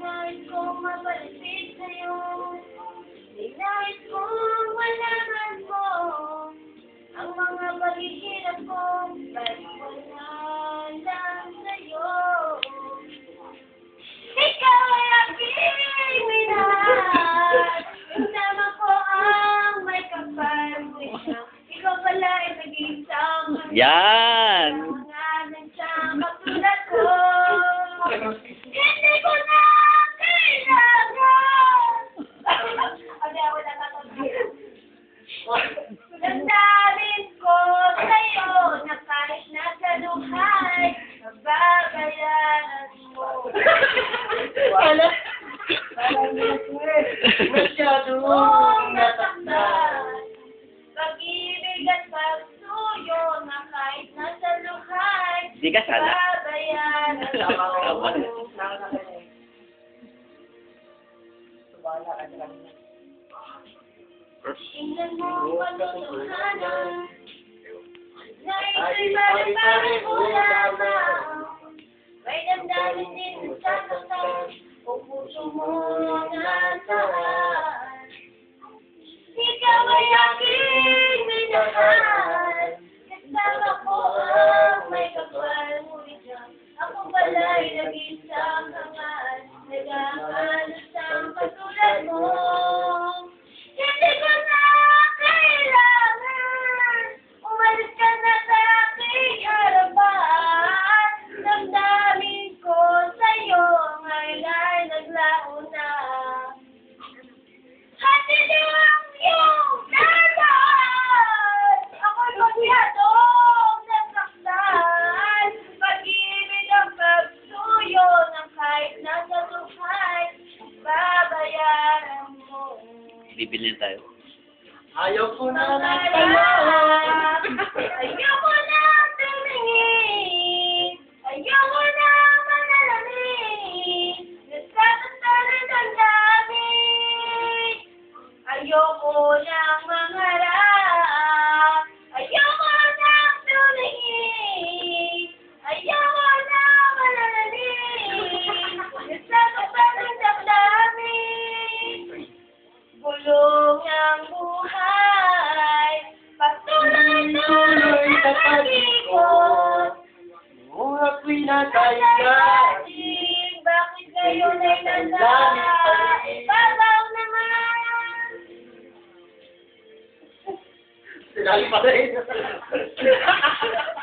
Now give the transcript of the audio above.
Nais kong mapalapit sa'yo. Nais kong malaman mo Ang mga paghihirap ko Kahit wala lang sa'yo? Ikaw ay aking minahal. Kasama ko ang may kapal. Ikaw pala ay nag-iisang Yan! Wala. Masyado Kung nasaktan Pag-ibig at pagsuyo na kahit nasa luhay Di ka sala. Babayaran Tama na. mo. Tingnan ang Na ito'y pare-pare mo lamang May damdamin din sa kasal O puso mo nasaan Ikaw ay aking minahal. Kasama ko ang may kapal. Dyan Ako pala'y nag-isang kahit nasa luhay Babayaran mo Bibili tayo. Ayaw ko na lang lahat. Ayoko na tumingin. Ayoko na manalamin. Nasasaktan ang damdamin. Ayoko nang mangarap. Bulong ang buhay, patuloy-tuloy sa pag-ikot. Kung ako'y nasa Kalayasin, bakit ngayon ay nasa babaw naman? Sinali pa rin.